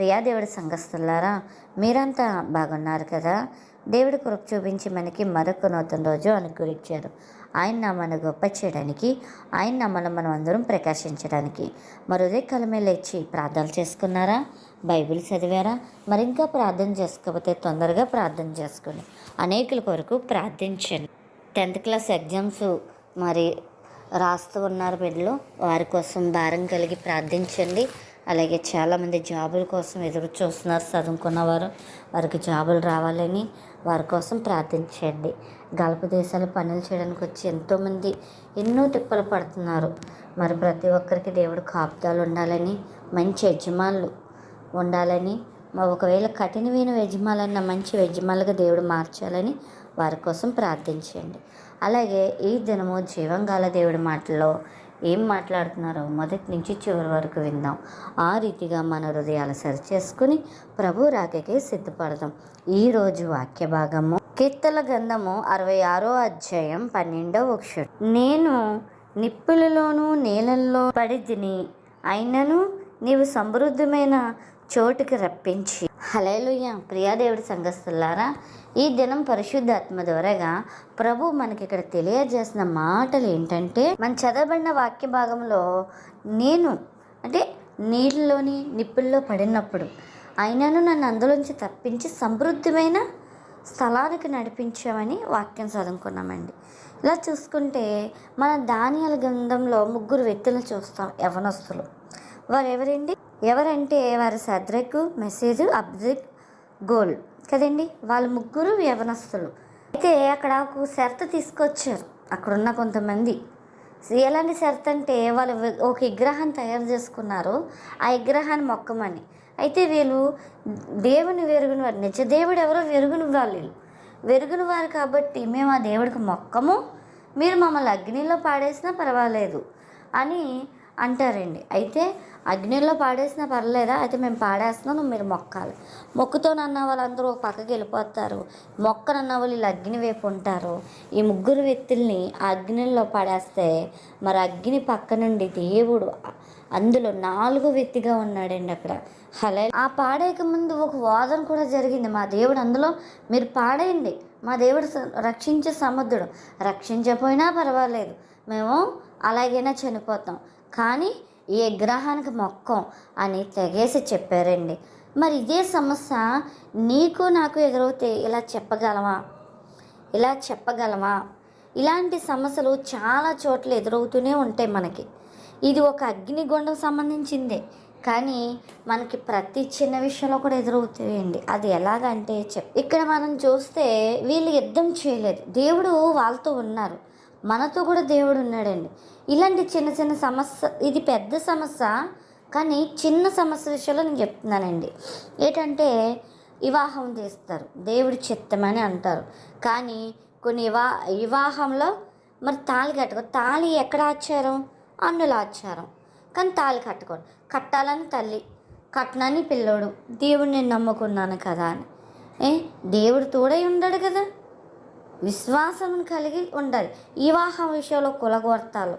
ప్రియా దేవుడి సంఘస్థులారా మీరంతా బాగున్నారు కదా? దేవుడి కృప చూపించి మనకి మరొక నూతన రోజు అనుకూలించారు ఆయన నామను గొప్ప చేయడానికి ఆయన నామను మనం అందరం ప్రకాశించడానికి. మరి ఉదయ లేచి ప్రార్థన చేసుకున్నారా? బైబిల్ చదివారా? మరి ఇంకా ప్రార్థన చేసుకోకపోతే తొందరగా ప్రార్థన చేసుకోండి. అనేకుల కొరకు ప్రార్థించండి. టెన్త్ క్లాస్ ఎగ్జామ్స్ మరి రాస్తూ ఉన్నారు బిడ్డలు. వారి కోసం భారం కలిగి ప్రార్థించండి. అలాగే చాలామంది జాబుల కోసం ఎదురు చూస్తున్నారు. చదువుకున్నవారు వారికి జాబులు రావాలని వారి కోసం ప్రార్థించండి. గల్ఫ్ దేశాలు పనులు చేయడానికి వచ్చి ఎంతోమంది ఎన్నో తిప్పలు పడుతున్నారు. మరి ప్రతి ఒక్కరికి దేవుడు కాపుదాలు ఉండాలని మంచి యజమానులు ఉండాలని మా ఒకవేళ కఠినమైన యజమాలన్న మంచి యజమానులుగా దేవుడు మార్చాలని వారి కోసం ప్రార్థించండి. అలాగే ఈ దినము జీవంగాల దేవుడి మాటల్లో ఏం మాట్లాడుతున్నారో మొదటి నుంచి చివరి వరకు విందాం. ఆ రీతిగా మన హృదయాలు సరి చేసుకుని ప్రభు రాకకే సిద్ధపడదాం. ఈరోజు వాక్య భాగము కీర్తల గంధము అరవై ఆరో అధ్యాయం పన్నెండవ అక్షరం నేను నిప్పులలోనూ నీళ్ళల్లో పడి తిని అయినను నీవు సమృద్ధమైన చోటుకి రప్పించి. హలేలుయ ప్రియాదేవుడి సంఘస్థులారా ఈ దినం పరిశుద్ధాత్మ ద్వారాగా ప్రభు మనకి ఇక్కడ తెలియజేసిన మాటలు ఏంటంటే మన చదవబడిన వాక్య భాగంలో నేను అంటే నీళ్ళలోని నిప్పుల్లో పడినప్పుడు అయినను నన్ను అందులోంచి తప్పించి సమృద్ధమైన స్థలానికి నడిపించామని వాక్యం చదువుకున్నామండి. ఇలా చూసుకుంటే మన ధాన్యాల గ్రంథంలో ముగ్గురు వ్యక్తులను చూస్తాం యవనస్తులు. వారు ఎవరండి ఎవరంటే వారి సద్రక్ మెసేజ్ అబ్జిక్ గోల్ కదండి. వాళ్ళ ముగ్గురు యవనస్తులు. అయితే అక్కడ ఒక షరతు తీసుకొచ్చారు. అక్కడున్న కొంతమంది. ఎలాంటి షరత్ అంటే వాళ్ళు ఒక విగ్రహాన్ని తయారు చేసుకున్నారు. ఆ విగ్రహాన్ని మొక్కమని. అయితే వీళ్ళు దేవుని వెరుగుని వారు. నిజ దేవుడు ఎవరో వెరుగుని వాళ్ళు వీళ్ళు. వెరుగుని వారు కాబట్టి మేము ఆ దేవుడికి మొక్కము. మీరు మమ్మల్ని అగ్నిలో పాడేసినా పర్వాలేదు అని అంటారండి. అయితే అగ్నిలో పాడేసినా పర్లేదా? అయితే మేము పాడేస్తున్నాం మీరు మొక్కాలి. మొక్కుతోనన్న వాళ్ళందరూ ఒక పక్కకి వెళ్ళిపోతారు. మొక్కనన్న వాళ్ళు వీళ్ళు అగ్ని వైపు ఉంటారు. ఈ ముగ్గురు వ్యక్తుల్ని ఆ అగ్నిలో పాడేస్తే మరి అగ్ని పక్క నుండి దేవుడు అందులో నాలుగో వ్యక్తిగా ఉన్నాడండి అక్కడ. హలే ఆ పాడేక ముందు ఒక వాదన కూడా జరిగింది. మా దేవుడు అందులో మీరు పాడేయండి. మా దేవుడు రక్షించే సముద్రుడు రక్షించకపోయినా పర్వాలేదు. మేము అలాగైనా చనిపోతాం. కానీ ఈ విగ్రహానికి మొక్కం అని తెగేసి చెప్పారండి. మరి ఇదే సమస్య నీకు నాకు ఎదురవుతే ఇలా చెప్పగలమా ఇలా చెప్పగలమా ఇలాంటి సమస్యలు చాలా చోట్ల ఎదురవుతూనే ఉంటాయి మనకి. ఇది ఒక అగ్నిగుండం సంబంధించిందే. కానీ మనకి ప్రతి చిన్న విషయంలో కూడా ఎదురవుతాయండి అది ఎలాగంటే చెప్ ఇక్కడ మనం చూస్తే వీళ్ళు యుద్ధం చేయలేదు. దేవుడు వాళ్ళతో ఉన్నారు. మనతో కూడా దేవుడు ఉన్నాడండి ఇలాంటి చిన్న చిన్న సమస్య ఇది పెద్ద సమస్య కానీ చిన్న సమస్య విషయంలో నేను చెప్తున్నానండి. ఏంటంటే వివాహం చేస్తారు. దేవుడి చిత్తమని అంటారు. కానీ కొన్ని వివా వివాహంలో మరి తాళి కట్టుకో తాళి ఎక్కడ ఆచారం? అన్నుల ఆచారం. కానీ తాళి కట్టుకోడు. కట్టాలని తల్లి కట్నాన్ని పిల్లోడు. దేవుడిని నమ్ముకున్నాను కదా అని. ఏ? దేవుడు తోడై ఉండడు కదా. విశ్వాసం కలిగి ఉండాలి వివాహం విషయంలో కులగొడతాలు.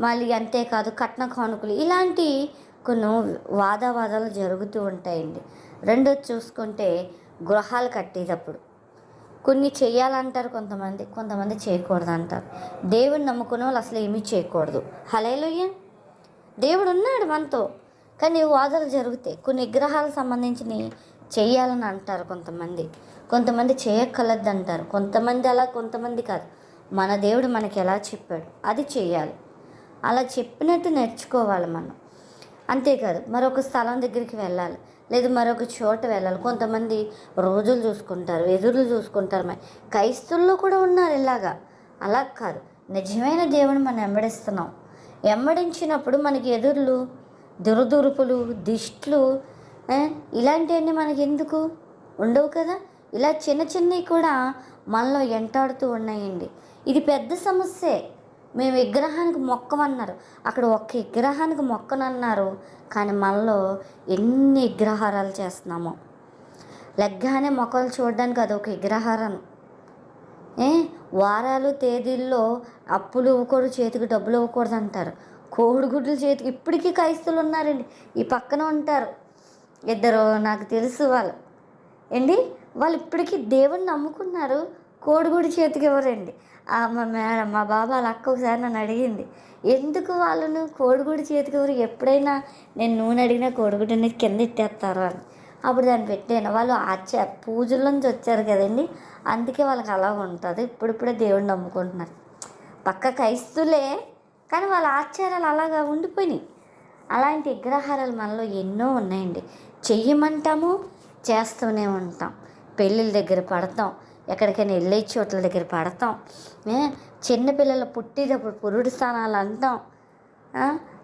మళ్ళీ అంతేకాదు కట్న కానుకలు. ఇలాంటి కొన్ని వాదవాదాలు జరుగుతూ ఉంటాయండి. రెండోది చూసుకుంటే గృహాలు కట్టేటప్పుడు. కొన్ని చేయాలంటారు కొంతమంది. కొంతమంది చేయకూడదు అంటారు దేవుని నమ్ముకునే వాళ్ళు అసలు ఏమీ చేయకూడదు. హలేలుయ్య దేవుడు ఉన్నాడు మనతో. కానీ వాదనలు జరుగుతాయి. కొన్ని విగ్రహాలకు సంబంధించినవి చేయాలని అంటారు కొంతమంది. కొంతమంది చేయక్కలద్దు అంటారు కొంతమంది అలా కొంతమంది కాదు. మన దేవుడు మనకి ఎలా చెప్పాడు? అది చేయాలి అలా చెప్పినట్టు నేర్చుకోవాలి మనం. అంతేకాదు మరొక స్థలం దగ్గరికి వెళ్ళాలి. లేదు మరొక చోట వెళ్ళాలి. కొంతమంది రోజులు చూసుకుంటారు ఎదురులు చూసుకుంటారు. మరి క్రైస్తుల్లో కూడా ఉన్నారు ఇలాగా. అలా కాదు. నిజమైన దేవుని మనం వెంబడిస్తున్నాం వెంబడించినప్పుడు మనకి ఎదురులు దురదురుపులు దిష్ట్లు ఇలాంటివన్నీ మనకి ఎందుకు ఉండవు కదా? ఇలా చిన్న చిన్నవి కూడా మనలో ఎంటాడుతూ ఉన్నాయండి. ఇది పెద్ద సమస్యే. మేము విగ్రహానికి మొక్కమన్నారు. అక్కడ ఒక్క విగ్రహానికి మొక్కనన్నారు. కానీ మనలో ఎన్ని విగ్రహారాలు చేస్తున్నామో. లెగ్గానే మొక్కలు చూడడానికి అదొక విగ్రహారం ఏ? వారాలు తేదీల్లో అప్పులు ఇవ్వకూడదు చేతికి డబ్బులు ఇవ్వకూడదు అంటారు. కోడిగుడ్లు చేతికి ఇప్పటికీ క్రైస్తులు ఉన్నారండి. ఈ పక్కన ఉంటారు. ఇద్దరు నాకు తెలుసు వాళ్ళు. ఏంటి? వాళ్ళు ఇప్పటికీ దేవుణ్ణి నమ్ముకున్నారు. కోడిగుడి చేతికి ఎవరండి? మా మేడం మా బాబా వాళ్ళ అక్క ఒకసారి నన్ను అడిగింది. ఎందుకు వాళ్ళను కోడిగుడి చేతికి ఎవరు ఎప్పుడైనా నేను నూనె అడిగినా కోడిగుడి అనేది కింద ఇట్టేస్తారు అని. అప్పుడు దాన్ని పెట్టాను. వాళ్ళు ఆచ పూజల నుంచి వచ్చారు కదండి. అందుకే వాళ్ళకి అలా ఉంటుంది. ఇప్పుడిప్పుడే దేవుడిని నమ్ముకుంటున్నారు. పక్క క్రైస్తులే కానీ వాళ్ళ ఆచారాలు అలాగా ఉండిపోయినాయి. అలాంటి విగ్రహారాలు మనలో ఎన్నో ఉన్నాయండి. చెయ్యమంటాము? చేస్తూనే ఉంటాం. పెళ్ళిళ్ళ దగ్గర పడతాం. ఎక్కడికైనా వెళ్ళే చోట్ల దగ్గర పడతాం. చిన్నపిల్లలు చిన్నపిల్లల పుట్టేటప్పుడు పురుడు స్థానాలు అంటాం.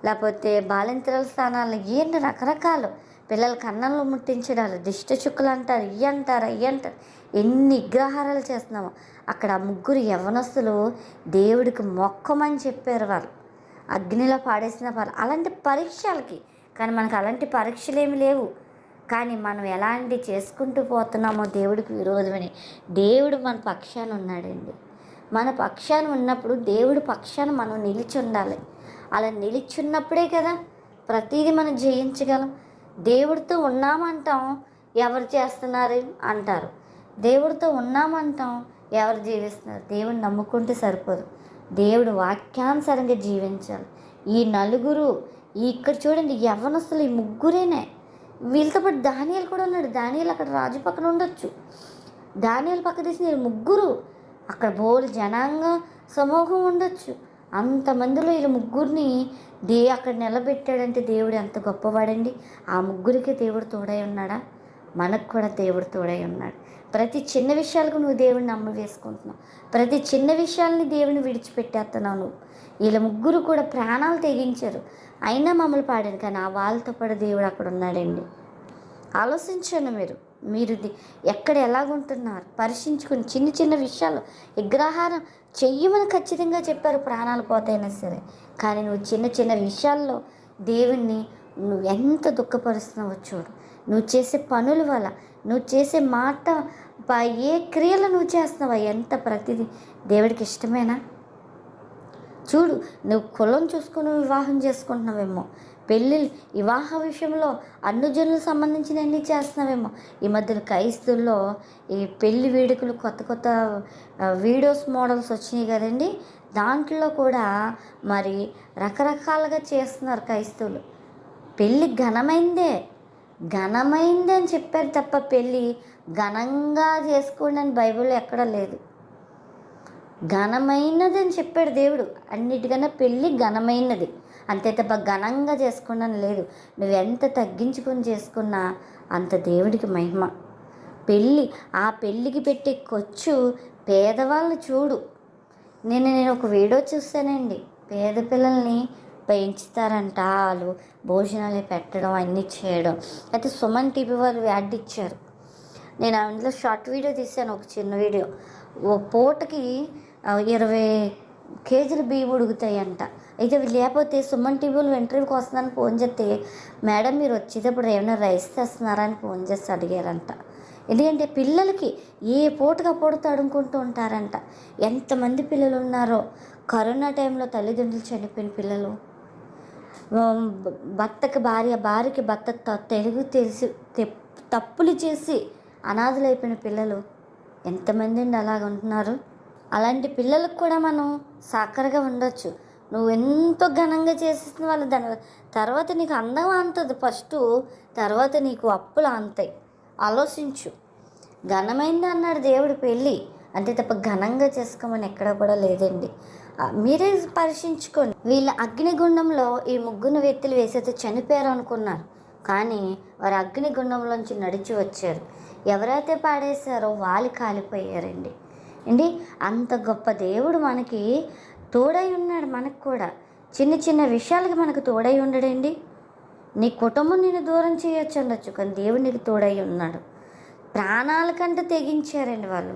లేకపోతే బాలింతరాల స్థానాలు ఏంటి రకరకాలు. పిల్లల కన్నంలో ముట్టించడాలు దిష్ట చుక్కలు అంటారు ఇవి అంటారు అవి అంటారు. ఎన్ని విగ్రహారాలు చేస్తున్నాము. అక్కడ ఆ ముగ్గురు యవనస్తులు దేవుడికి మొక్కమని చెప్పారు వాళ్ళు. అగ్నిలో పాడేసిన వాళ్ళు. అలాంటి పరీక్షలకి. కానీ మనకు అలాంటి పరీక్షలు ఏమి లేవు. కానీ మనం ఎలాంటి చేసుకుంటూ పోతున్నామో దేవుడికి విరోధమని. దేవుడు మన పక్షాన ఉన్నాడండి. మన పక్షాన ఉన్నప్పుడు దేవుడి పక్షాన మనం నిలిచి ఉండాలి. అలా నిలిచున్నప్పుడే కదా ప్రతిదీ మనం జయించగలం. దేవుడితో ఉన్నామంటాం ఎవరు చేస్తున్నారు అంటారు. దేవుడితో ఉన్నామంటాం ఎవరు జీవిస్తున్నారు? దేవుడిని నమ్ముకుంటే సరిపోదు. దేవుడు వాక్యానుసారంగా జీవించాలి. ఈ నలుగురు ఈ ఇక్కడ చూడండి యవనస్తులు ఈ ముగ్గురేనే. వీళ్ళతో పాటు దానియాలు కూడా ఉన్నాడు. దానియాలు అక్కడ రాజు పక్కన ఉండొచ్చు. దానియాలు పక్క తీసిన ముగ్గురు అక్కడ బోలు జనాంగం సమూహం ఉండొచ్చు. అంతమందిలో వీళ్ళ ముగ్గురిని దే అక్కడ నిలబెట్టాడంటే దేవుడు ఎంత గొప్పవాడండి. ఆ ముగ్గురికి దేవుడు తోడై ఉన్నాడా? మనకు కూడా దేవుడు తోడై ఉన్నాడు. ప్రతి చిన్న విషయాలకు నువ్వు దేవుడిని నమ్మ వేసుకుంటున్నావు. ప్రతి చిన్న విషయాల్ని దేవుని విడిచిపెట్టేస్తున్నావు నువ్వు. వీళ్ళ ముగ్గురు కూడా ప్రాణాలు తెగించారు. అయినా మమ్మల్ని పాడాను కానీ ఆ వాళ్ళతో పాటు దేవుడు అక్కడ ఉన్నాడండి. ఆలోచించండి మీరు. మీరు ది- ఎక్కడ ఎలాగుంటున్నారు? పరీక్షించుకుని చిన్న చిన్న విషయాలు. విగ్రహారం చెయ్యమని ఖచ్చితంగా చెప్పారు ప్రాణాలు పోతాయినా సరే. కానీ నువ్వు చిన్న చిన్న విషయాల్లో దేవుణ్ణి నువ్వు ఎంత దుఃఖపరుస్తున్నావో చూడు. నువ్వు చేసే పనుల వల్ల నువ్వు చేసే మాట ప- ఏ క్రియలు నువ్వు చేస్తున్నావా? ఎంత ప్రతిదీ? దేవుడికి ఇష్టమేనా? చూడు నువ్వు కులం చూసుకుని వివాహం చేసుకుంటున్నావేమో. పెళ్ళి వివాహ విషయంలో అన్నజనులకు సంబంధించిన అన్ని చేస్తున్నావేమో. ఈ మధ్యన క్రైస్తుల్లో ఈ పెళ్ళి వేడుకలు కొత్త కొత్త వీడియోస్ మోడల్స్ వచ్చినాయి కదండి. దాంట్లో కూడా మరి రకరకాలుగా చేస్తున్నారు క్రైస్తవులు. పెళ్ళి ఘనమైందే. ఘనమైందని అని చెప్పారు తప్ప పెళ్ళి ఘనంగా చేసుకోండి అని బైబిల్లో ఎక్కడా లేదు. ఘనమైనదని చెప్పాడు దేవుడు. అన్నిటికన్నా పెళ్ళి ఘనమైనది. అంతే తప్ప ఘనంగా చేసుకున్నాను లేదు. నువ్వు ఎంత తగ్గించుకొని చేసుకున్నా అంత దేవుడికి మహిమ. పెళ్ళి ఆ పెళ్ళికి పెట్టే ఖర్చు పేదవాళ్ళు చూడు. నేను నేను ఒక వీడియో చూస్తానండి పేద పిల్లల్ని పెంచుతారంట వాళ్ళు భోజనాలు పెట్టడం అన్నీ చేయడం. అయితే సుమన్ టీవీ వాళ్ళు యాడ్ ఇచ్చారు. నేను అందులో షార్ట్ వీడియో తీశాను ఒక చిన్న వీడియో. ఓ పూటకి ఇరవై కేజీలు బియ్యం ఉడుగుతాయంట అయితే అవి లేకపోతే సుమన్ టీవీలో ఇంటర్వ్యూకి వస్తుందని ఫోన్ చేస్తే మేడం మీరు వచ్చేటప్పుడు ఏమైనా రైస్ తెస్తున్నారా? అని ఫోన్ చేసి అడిగారంట. ఎందుకంటే పిల్లలకి ఏ పూటగా పూట తడుముకుంటూ ఉంటారంట. ఎంతమంది పిల్లలు ఉన్నారో. కరోనా టైంలో తల్లిదండ్రులు చనిపోయిన పిల్లలు. భర్తకి భార్య భార్యకి భర్త తెలుగు తెలిసి తప్పులు చేసి అనాథలైపోయిన పిల్లలు ఎంతమంది అండి అలాగ ఉంటున్నారు? అలాంటి పిల్లలకు కూడా మనం సాకరగా ఉండొచ్చు. నువ్వు ఎంతో ఘనంగా చేసేసిన వాళ్ళు దాని తర్వాత నీకు అందం అంతది ఫస్ట్ తర్వాత నీకు అప్పులు అంతాయి ఆలోచించు. ఘనమైంది అన్నాడు దేవుడు పెళ్ళి. అంతే తప్ప ఘనంగా చేసుకోమని ఎక్కడ కూడా లేదండి. మీరే పరీక్షించుకోండి వీళ్ళ అగ్నిగుండంలో ఈ ముగ్గురు వ్యక్తులు వేసేది చనిపోయారు అనుకున్నారు. కానీ వారు అగ్నిగుండంలోంచి నడిచి వచ్చారు. ఎవరైతే పాడేశారో వాళ్ళు కాలిపోయారండి. అండి అంత గొప్ప దేవుడు మనకి తోడై ఉన్నాడు మనకు కూడా. చిన్న చిన్న విషయాలకి మనకు తోడై ఉండడండి. నీ కుటుంబం నేను దూరం చేయొచ్చు ఉండొచ్చు కానీ దేవుడు నీకు తోడై ఉన్నాడు. ప్రాణాలకంటే తెగించారండి వాళ్ళు.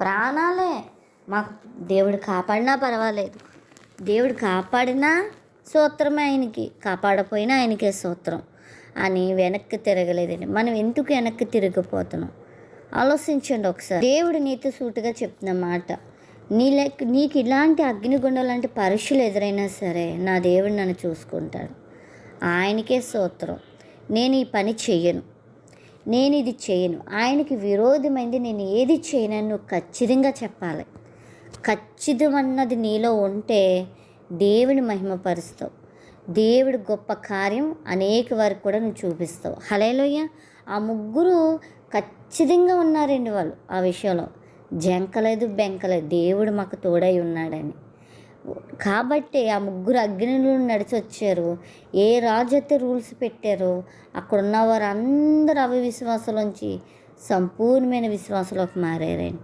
ప్రాణాలే. మాకు దేవుడు కాపాడినా పర్వాలేదు. దేవుడు కాపాడినా సూత్రమే ఆయనకి కాపాడపోయినా ఆయనకే సూత్రం. అని వెనక్కి తిరగలేదండి. మనం ఎందుకు వెనక్కి తిరగపోతున్నాం? ఆలోచించండి ఒకసారి. దేవుడు నీతో సూటుగా చెప్తున్న మాట నీ లెక్క నీకు ఇలాంటి అగ్నిగుండం లాంటి పరీక్షలు ఎదురైనా సరే నా దేవుడు నన్ను చూసుకుంటాడు. ఆయనకే సూత్రం. నేను ఈ పని చెయ్యను. నేను ఇది చేయను ఆయనకి విరోధమైంది నేను ఏది చేయనని నువ్వు ఖచ్చితంగా చెప్పాలి. ఖచ్చితమన్నది నీలో ఉంటే దేవుని మహిమపరుస్తావు. దేవుడి గొప్ప కార్యం అనేక వారికి కూడా నువ్వు చూపిస్తావు. హలేలోయ ఆ ముగ్గురు ఖచ్చితంగా ఉన్నారండి వాళ్ళు ఆ విషయంలో. జంకలేదు బెంకలేదు. దేవుడు మాకు తోడై ఉన్నాడని. కాబట్టి ఆ ముగ్గురు అగ్నిలో నడిచి వచ్చారు ఏ రాజు అయితే రూల్స్ పెట్టారో అక్కడ ఉన్న వారు అందరూ అవి విశ్వాసంలోంచి సంపూర్ణమైన విశ్వాసంలోకి మారారండి.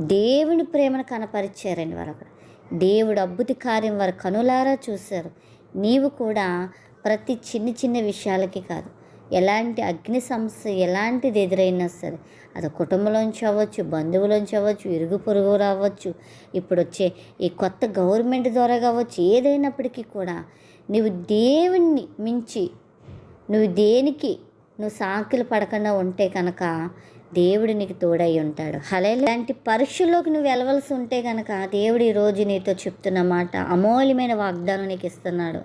దేవుని ప్రేమను కనపరిచారండి వారు అక్కడ. దేవుడు అద్భుత కార్యం వారు కనులారా చూశారు. నీవు కూడా ప్రతి చిన్న చిన్న విషయాలకి కాదు ఎలాంటి అగ్ని సమస్య ఎలాంటిది ఎదురైనా సరే అది కుటుంబంలోంచి అవ్వచ్చు బంధువులోంచి అవ్వచ్చు ఇరుగు పొరుగు రావచ్చు ఇప్పుడు వచ్చే ఈ కొత్త గవర్నమెంట్ ద్వారా కావచ్చు ఏదైనప్పటికీ కూడా నువ్వు దేవుణ్ణి మించి నువ్వు దేనికి నువ్వు సాకులు పడకుండా ఉంటే కనుక దేవుడు నీకు తోడై ఉంటాడు. హలే లాంటి పరీక్షల్లోకి నువ్వు వెళ్ళవలసి ఉంటే కనుక దేవుడు ఈరోజు నీతో చెప్తున్న మాట అమూల్యమైన వాగ్దానం నీకు ఇస్తున్నాడు.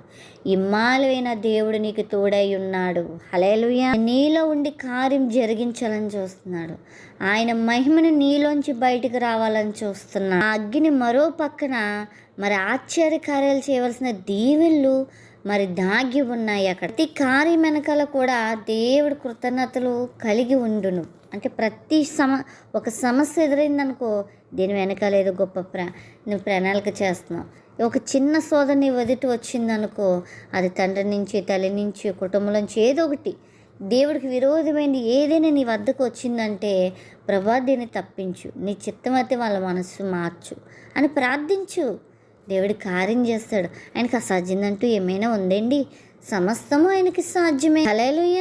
ఇమ్మాలైన దేవుడు నీకు తోడై ఉన్నాడు. హలేలుయ నీలో ఉండి కార్యం జరిగించాలని చూస్తున్నాడు. ఆయన మహిమను నీలోంచి బయటకు రావాలని చూస్తున్నాడు. ఆ అగ్గిని మరో పక్కన మరి ఆశ్చర్య కార్యాలు చేయవలసిన దీవెళ్ళు మరి దాగి ఉన్నాయి అక్కడ. ప్రతి కార్యం వెనకాల కూడా దేవుడు కృతజ్ఞతలు కలిగి ఉండును. అంటే ప్రతి సమ ఒక సమస్య ఎదురైందనుకో దీని వెనకాల ఏదో గొప్ప ప్ర నువ్వు ప్రణాళిక చేస్తున్నావు. ఒక చిన్న సోదరు నీ వదిటి వచ్చిందనుకో అది తండ్రి నుంచి తల్లి నుంచి కుటుంబం నుంచి ఏదో ఒకటి. దేవుడికి విరోధమైంది ఏదైనా నీ వద్దకు వచ్చిందంటే ప్రభా దీన్ని తప్పించు. నీ చిత్తమైతే వాళ్ళ మనసు మార్చు అని ప్రార్థించు. దేవుడు కార్యం చేస్తాడు. ఆయనకి అసాధ్యందంటూ ఏమైనా ఉందండి? సమస్తము ఆయనకి సాధ్యమే. హలేలుయ్య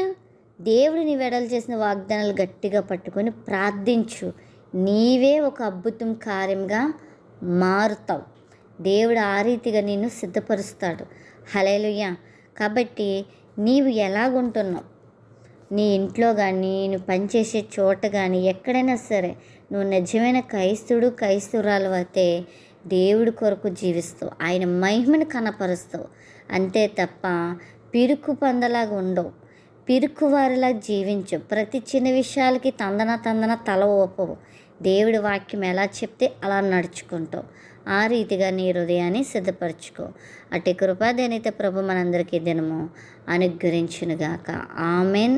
దేవుడిని వెడలు చేసిన వాగ్దానాలు గట్టిగా పట్టుకొని ప్రార్థించు. నీవే ఒక అద్భుతం కార్యంగా మారుతావు. దేవుడు ఆ రీతిగా నిన్ను సిద్ధపరుస్తాడు. హలేలుయ్య కాబట్టి నీవు ఎలాగుంటున్నావు? నీ ఇంట్లో కానీ నువ్వు పనిచేసే చోట కానీ ఎక్కడైనా సరే నువ్వు నిజమైన క్రైస్తుడు క్రైస్తురాలు అయితే దేవుడి కొరకు జీవిస్తావు. ఆయన మహిమను కనపరుస్తావు. అంతే తప్ప పిరుకు పందలాగా ఉండవు. పిరుకు వారిలా జీవించు. ప్రతి చిన్న విషయాలకి తందన తందన తల ఊపవు. దేవుడి వాక్యం ఎలా చెప్తే అలా నడుచుకుంటావు. ఆ రీతిగా నీ హృదయాన్ని సిద్ధపరచుకో. అటు కృపాదేనైతే ప్రభు మనందరికీ దినము అనుగ్రహించునుగాక. ఆమెన్.